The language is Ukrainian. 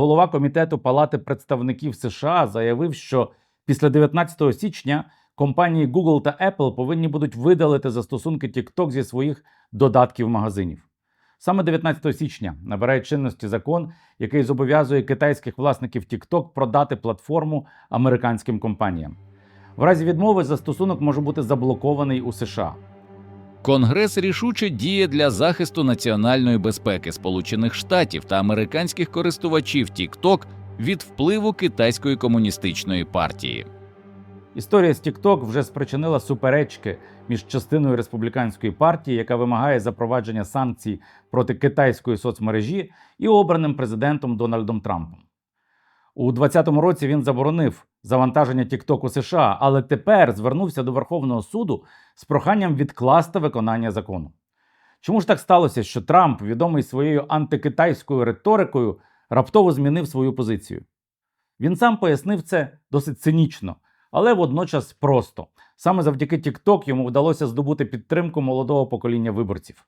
Голова комітету Палати представників США заявив, що після 19 січня компанії Google та Apple повинні будуть видалити застосунки TikTok зі своїх додатків магазинів. Саме 19 січня набирає чинності закон, який зобов'язує китайських власників TikTok продати платформу американським компаніям. В разі відмови застосунок може бути заблокований у США. Конгрес рішуче діє для захисту національної безпеки Сполучених Штатів та американських користувачів TikTok від впливу китайської комуністичної партії. Історія з TikTok вже спричинила суперечки між частиною республіканської партії, яка вимагає запровадження санкцій проти китайської соцмережі, і обраним президентом Дональдом Трампом. У 2020 році він заборонив завантаження TikTok у США, але тепер звернувся до Верховного суду з проханням відкласти виконання закону. Чому ж так сталося, що Трамп, відомий своєю антикитайською риторикою, раптово змінив свою позицію? Він сам пояснив це досить цинічно, але водночас просто. Саме завдяки TikTok йому вдалося здобути підтримку молодого покоління виборців.